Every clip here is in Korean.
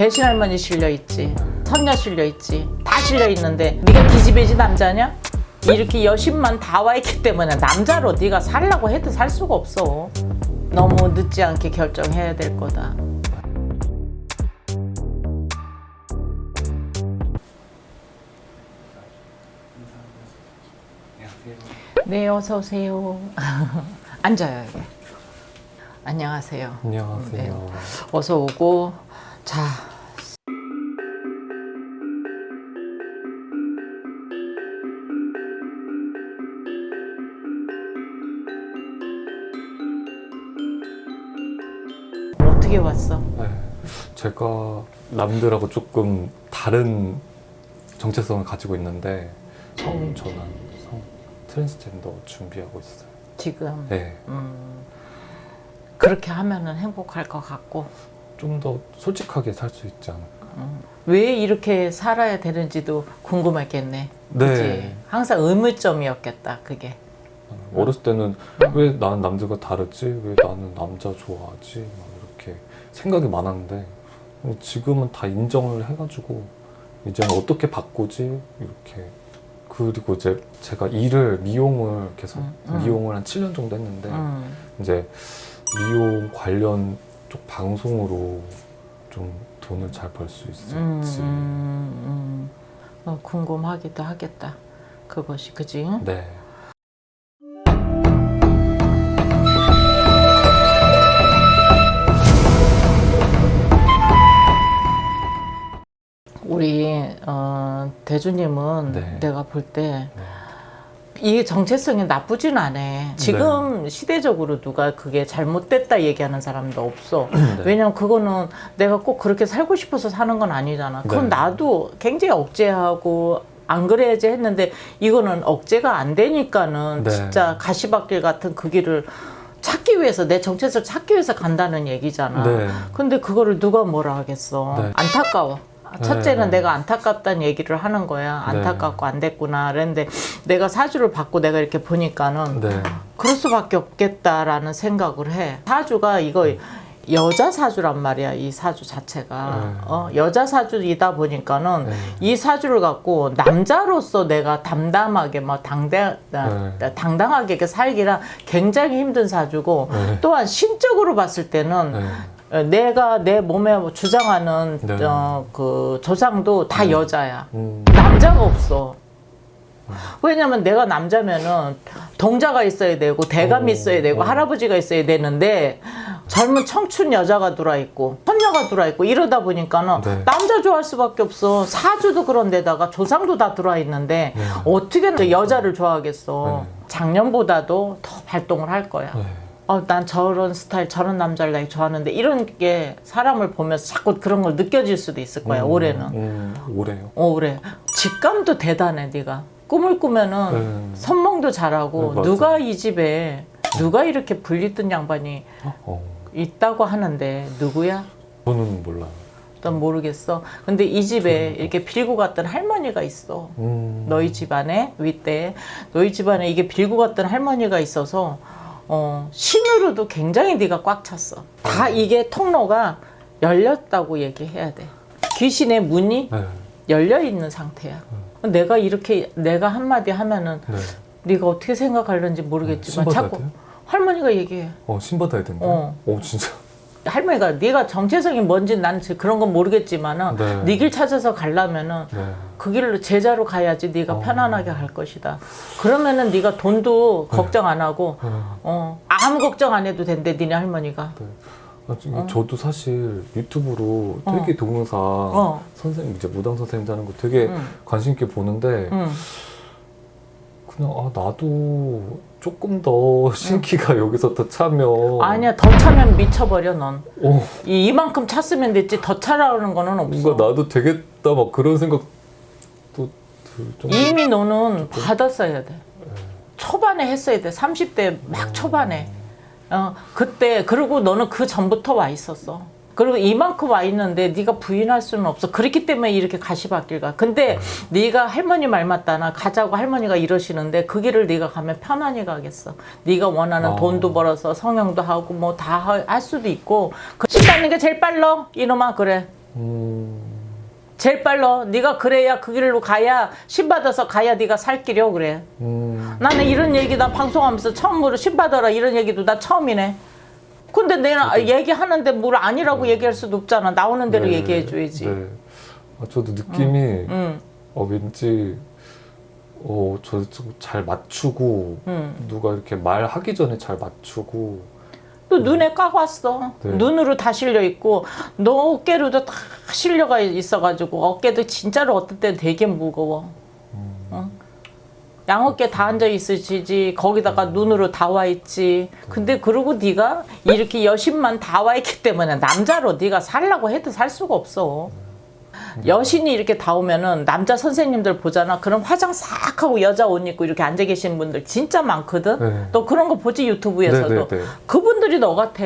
대신 할머니 실려 있지. 선녀 실려 있지. 다 실려 있는데 네가 기집애지 남자냐? 이렇게 여신만 다 와 있기 때문에 남자로 네가 살라고 해도 살 수가 없어. 너무 늦지 않게 결정해야 될 거다. 네, 어서 오세요. 앉아요, 여기. 안녕하세요. 안녕하세요. 어서 오고 자 제가 남들하고 조금 다른 정체성을 가지고 있는데 성 전환, 성 트랜스젠더 준비하고 있어요. 지금 네, 음, 그렇게 하면은 행복할 것 같고 좀 더 솔직하게 살 수 있지 않을까. 왜 이렇게 살아야 되는지도 궁금했겠네. 네. 그치? 항상 의문점이었겠다. 그게. 어렸을 때는 왜 나는 남들과 다르지? 왜 나는 남자 좋아하지? 막 이렇게 생각이 많았는데 지금은 다 인정을 해가지고 이제는 어떻게 바꾸지? 이렇게 그리고 이제 제가 일을 미용을 계속 음, 음. 미용을 한 7년 정도 했는데 음. 이제 미용 관련 쪽 방송으로 좀 돈을 잘 벌 수 있을지 음, 음, 음. 어, 궁금하기도 하겠다. 그것이 그지? 네 대주님은 네. 내가 볼때 네. 이게 정체성이 나쁘진 않아. 지금 시대적으로 누가 그게 잘못됐다 얘기하는 사람도 없어. 네. 왜냐면 그거는 내가 꼭 그렇게 살고 싶어서 사는 건 아니잖아. 그건 네. 나도 굉장히 억제하고 안 그래야지 했는데 이거는 억제가 안 되니까는 네. 진짜 가시밭길 같은 그 길을 찾기 위해서 내 정체성을 찾기 위해서 간다는 얘기잖아. 네. 근데 그거를 누가 뭐라 하겠어. 네. 안타까워. 첫째는 네. 내가 안타깝다는 얘기를 하는 거야. 네. 안타깝고 안 됐구나. 그랬는데 내가 사주를 받고 내가 이렇게 보니까는 네. 그럴 수밖에 없겠다라는 생각을 해. 사주가 이거 여자 사주란 말이야. 이 사주 자체가. 네. 어, 여자 사주이다 보니까는 네. 이 사주를 갖고 남자로서 내가 담담하게 뭐 당당, 네. 당당하게 살기라 굉장히 힘든 사주고 네. 또한 신적으로 봤을 때는 네. 어, 내가 내 몸에 주장하는 네. 어, 그 조상도 다 여자야. 음, 남자가 없어. 왜냐면 내가 남자면은 동자가 있어야 되고 대감이 오, 있어야 되고 오. 할아버지가 있어야 되는데 젊은 청춘 여자가 들어와 있고 선녀가 들어와 있고 이러다 보니까는 네. 남자 좋아할 수밖에 없어 사주도 그런데다가 조상도 다 들어와 있는데 네. 어떻게 여자를 좋아하겠어 네. 작년보다도 더 발동을 할 거야 네. 어, 난 저런 스타일, 저런 남자를 나 좋아하는데 이런 게 사람을 보면서 자꾸 그런 걸 느껴질 수도 있을 거야, 음, 올해는. 음, 올해요. 어, 올해. 직감도 대단해, 네가. 꿈을 꾸면은 네. 선몽도 잘하고 네. 누가 이 집에 누가 이렇게 불리던 양반이 어, 있다고 하는데 누구야? 저는 몰라요. 난 모르겠어. 근데 이 집에 이렇게 빌고 갔던 할머니가 있어. 음, 너희 집안에 윗대 너희 집안에 이게 빌고 갔던 할머니가 있어서 어, 신으로도 굉장히 네가 꽉 찼어. 다 이게 통로가 열렸다고 얘기해야 돼. 귀신의 문이 네. 열려 있는 상태야. 내가 이렇게 내가 한마디 하면은 네. 네가 어떻게 생각하는지 모르겠지만 신 받아야 자꾸 돼요? 할머니가 얘기해. 어, 신 받아야 된다. 어. 어. 진짜. 할머니가 네가 정체성이 뭔지 지금 그런 건 모르겠지만은 네. 네길 찾아서 가려면은 네. 그 길로 제자로 가야지 네가 어. 편안하게 갈 것이다. 그러면은 네가 돈도 걱정 안 하고 네. 어 아무 걱정 안 해도 된대 니네 할머니가. 네. 아, 지금 저도 사실 유튜브로 어. 되게 동영상 어. 선생님 이제 무당 선생님 하는 거 되게 응. 관심 있게 보는데 응. 그냥 아 나도 조금 더 신기가 여기서 더 차면 아니야 더 차면 미쳐버려 넌. 어, 이, 이만큼 찼으면 됐지 더 차라는 거는 없어. 뭔가 나도 되겠다 막 그런 생각도 들 정도. 이미 너는 받았어야 돼. 초반에 했어야 돼. 30대 막 초반에. 어, 그때 그리고 너는 그 전부터 와 있었어. 그리고 이만큼 와 있는데 네가 부인할 수는 없어. 그렇기 때문에 이렇게 가시밭길 가. 근데 네가 할머니 말 맞다나 가자고 할머니가 이러시는데 그 길을 네가 가면 편안히 가겠어. 네가 원하는 아. 돈도 벌어서 성형도 하고 뭐 다 할 수도 있고 그 신받는 게 제일 빨라 이놈아 그래. 음, 제일 빨라. 네가 그래야 그 길로 가야 신 받아서 가야 네가 살 길이요 그래. 음, 나는 이런 얘기 나 방송하면서 처음으로 신 받아라 이런 얘기도 나 처음이네. 근데 내가 얘기하는데 뭘 아니라고 얘기할 수도 없잖아. 나오는 대로 네, 얘기해줘야지. 네. 아, 저도 느낌이 응, 어 왠지 어, 어저잘 맞추고 응. 누가 이렇게 말하기 전에 잘 맞추고 또 눈에 까고 왔어. 네. 눈으로 다 실려 있고 너 어깨로도 다 실려가 있어가지고 어깨도 진짜로 어떨 때 되게 무거워. 어? 양어깨 다 앉아 있으시지 거기다가 눈으로 다 와 있지. 근데 그러고 네가 이렇게 여신만 다 와 있기 때문에 남자로 네가 살라고 해도 살 수가 없어. 여신이 이렇게 다 오면은 남자 선생님들 보잖아. 그럼 화장 싹 하고 여자 옷 입고 이렇게 앉아 계신 분들 진짜 많거든. 네. 너 그런 거 보지 유튜브에서도. 네, 네, 네. 그분들이 너 같아.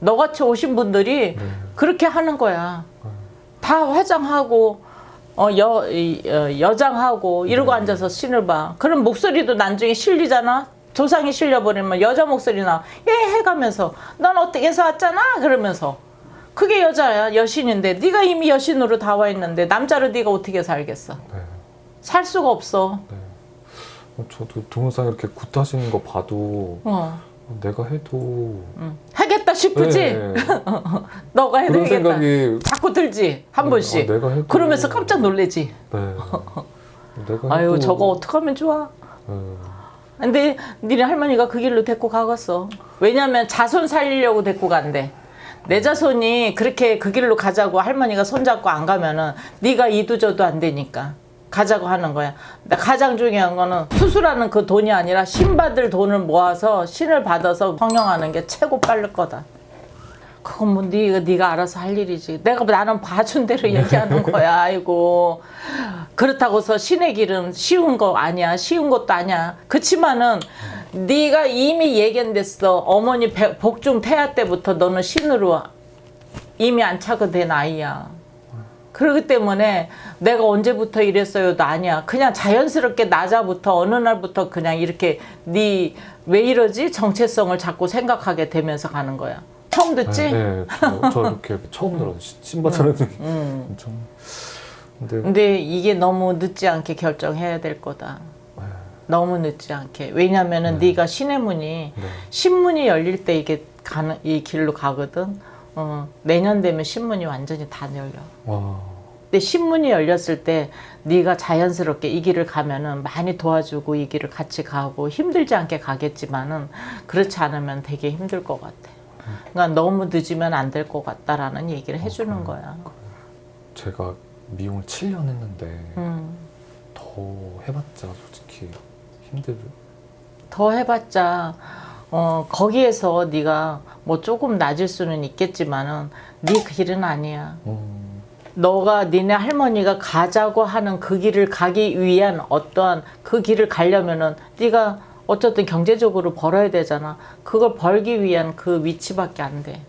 너같이 오신 분들이 그렇게 하는 거야. 다 화장하고 어, 여, 이, 어, 여장하고 이러고 앉아서 신을 봐. 그럼 목소리도 나중에 실리잖아. 조상이 실려버리면 여자 목소리 나. 예 해가면서 넌 어떻게 해서 왔잖아 그러면서 그게 여자야 여신인데 네가 이미 여신으로 다 와 있는데 남자로 네가 어떻게 살겠어? 네. 살 수가 없어. 어, 저도 동영상 이렇게 굿하시는 거 봐도 어. 내가 해도 응. 하겠다 싶으지? 네. 너가 해도 그런 하겠다. 생각이 자꾸 들지 한 번씩. 아, 내가 해도 그러면서 깜짝 놀래지. 네. 내가 아유 해도 저거 어떡하면 좋아. 네. 근데 니네 할머니가 그 길로 데리고 가겠어. 왜냐면 자손 살리려고 데리고 간대. 내 자손이 그렇게 그 길로 가자고 할머니가 손잡고 안 가면은 네가 이도저도 안 되니까 가자고 하는 거야. 가장 중요한 거는 수술하는 그 돈이 아니라 신 받을 돈을 모아서 신을 받아서 성령하는 게 최고 빠를 거다. 그건 뭐 네가 네가 알아서 할 일이지. 내가 나는 봐준 대로 얘기하는 거야. 아이고 그렇다고서 신의 길은 쉬운 거 아니야. 쉬운 것도 아니야. 그치만은 네가 이미 예견됐어. 어머니 배- 복중 태아 때부터 너는 신으로 이미 안착이 된 아이야. 그렇기 때문에 내가 언제부터 이랬어요도 아니야. 그냥 자연스럽게 낮아부터 어느 날부터 그냥 이렇게 네 왜 이러지 정체성을 자꾸 생각하게 되면서 가는 거야. 처음 듣지? 네, 네. 저, 저 이렇게 처음 들어요. 신바다는 음. 엄청. 근데 근데 이게 너무 늦지 않게 결정해야 될 거다. 네. 너무 늦지 않게. 왜냐면은 네. 가 신의 문이 네. 신문이 열릴 때 이게 가는 이 길로 가거든. 어, 내년 되면 신문이 완전히 다 열려. 와. 근데 신문이 열렸을 때 네가 자연스럽게 이 길을 가면은 많이 도와주고 이 길을 같이 가고 힘들지 않게 가겠지만은 그렇지 않으면 되게 힘들 것 같아. 그러니까 너무 늦으면 안 될 것 같다라는 얘기를 해주는 거야. 제가 미용을 7년 했는데 음. 더 해봤자 솔직히 힘들. 더 해봤자 어 거기에서 네가 뭐 조금 낮을 수는 있겠지만은 네 길은 아니야. 음, 너가 니네 할머니가 가자고 하는 그 길을 가기 위한 어떠한 그 길을 가려면은 네가 어쨌든 경제적으로 벌어야 되잖아. 그걸 벌기 위한 그 위치밖에 안 돼.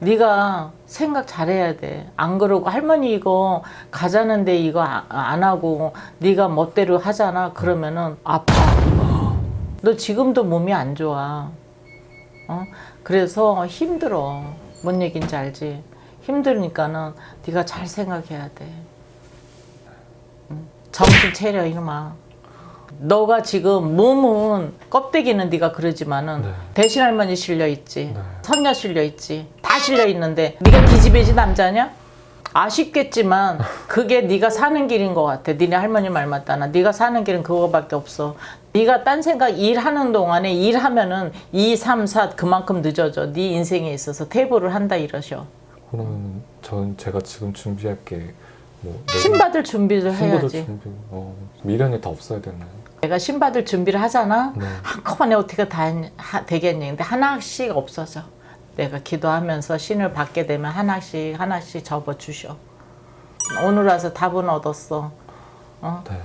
음, 네가 생각 잘해야 돼. 안 그러고 할머니 이거 가자는데 이거 아- 안 하고 네가 멋대로 하잖아. 그러면은 아파. 너 지금도 몸이 안 좋아. 어? 그래서 힘들어. 뭔 얘기인지 알지? 힘들으니까는 네가 잘 생각해야 돼. 응? 정신 차려 이놈아. 너가 지금 몸은 껍데기는 네가 그러지만은 네. 대신 할머니 실려 있지. 네. 선녀 실려 있지. 다 실려 있는데 네가 기집애지 남자냐? 아쉽겠지만 그게 네가 사는 길인 것 같아. 니네 할머니 말 맞다나. 네가 사는 길은 그거밖에 없어. 네가 딴 생각 일하는 동안에 일하면은 2, 3, 4 그만큼 늦어져. 네 인생에 있어서 퇴보를 한다 이러셔. 그러면 전 제가 지금 준비할 게뭐 신받을 준비를 해야지. 준비. 어, 미련이 다 없어야 되나요? 내가 신받을 준비를 하잖아. 네. 한꺼번에 어떻게 다 하- 되겠니? 근데 하나씩 없어져. 내가 기도하면서 신을 받게 되면 하나씩 하나씩 접어 주셔. 오늘 와서 답은 얻었어. 네.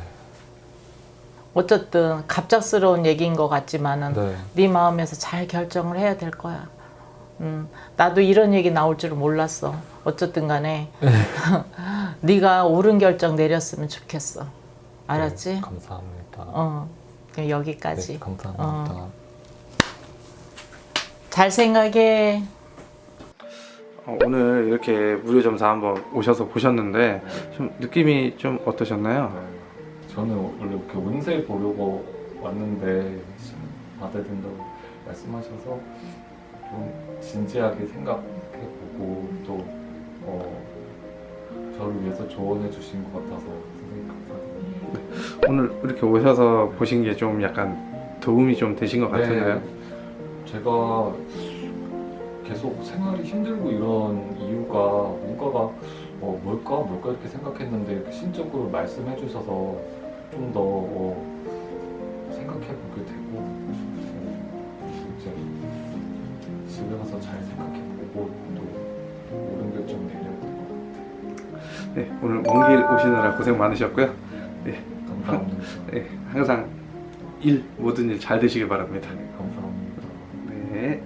어쨌든 갑작스러운 얘기인 것 같지만은 네. 네 마음에서 잘 결정을 해야 될 거야. 음, 나도 이런 얘기 나올 줄은 몰랐어. 어쨌든 간에 네가 옳은 결정 내렸으면 좋겠어. 알았지? 네, 감사합니다. 어, 그냥 여기까지. 네, 감사합니다. 잘 생각해. 어, 오늘 이렇게 무료 점사 한번 오셔서 보셨는데 좀 느낌이 좀 어떠셨나요? 네. 저는 원래 이렇게 운세 보려고 왔는데 받아야 된다고 말씀하셔서 좀 진지하게 생각해보고 또 어, 저를 위해서 조언해 주신 것 같아서 오늘 이렇게 오셔서 보신 게 좀 약간 도움이 좀 되신 것? 네. 제가 계속 생활이 힘들고 이런 이유가 뭔가가 어, 뭘까 뭘까 이렇게 생각했는데 이렇게 신적으로 말씀해 주셔서 좀더 어, 생각해 보게 되고 어, 이제 집에 가서 잘 생각해 보고 또 옳은 결정 내려야 될 것 같아요. 네, 오늘 먼 길 오시느라 고생 많으셨고요. 감사합니다. 네, 항상 일 모든 일 잘 되시길 바랍니다. 감사합니다. 네.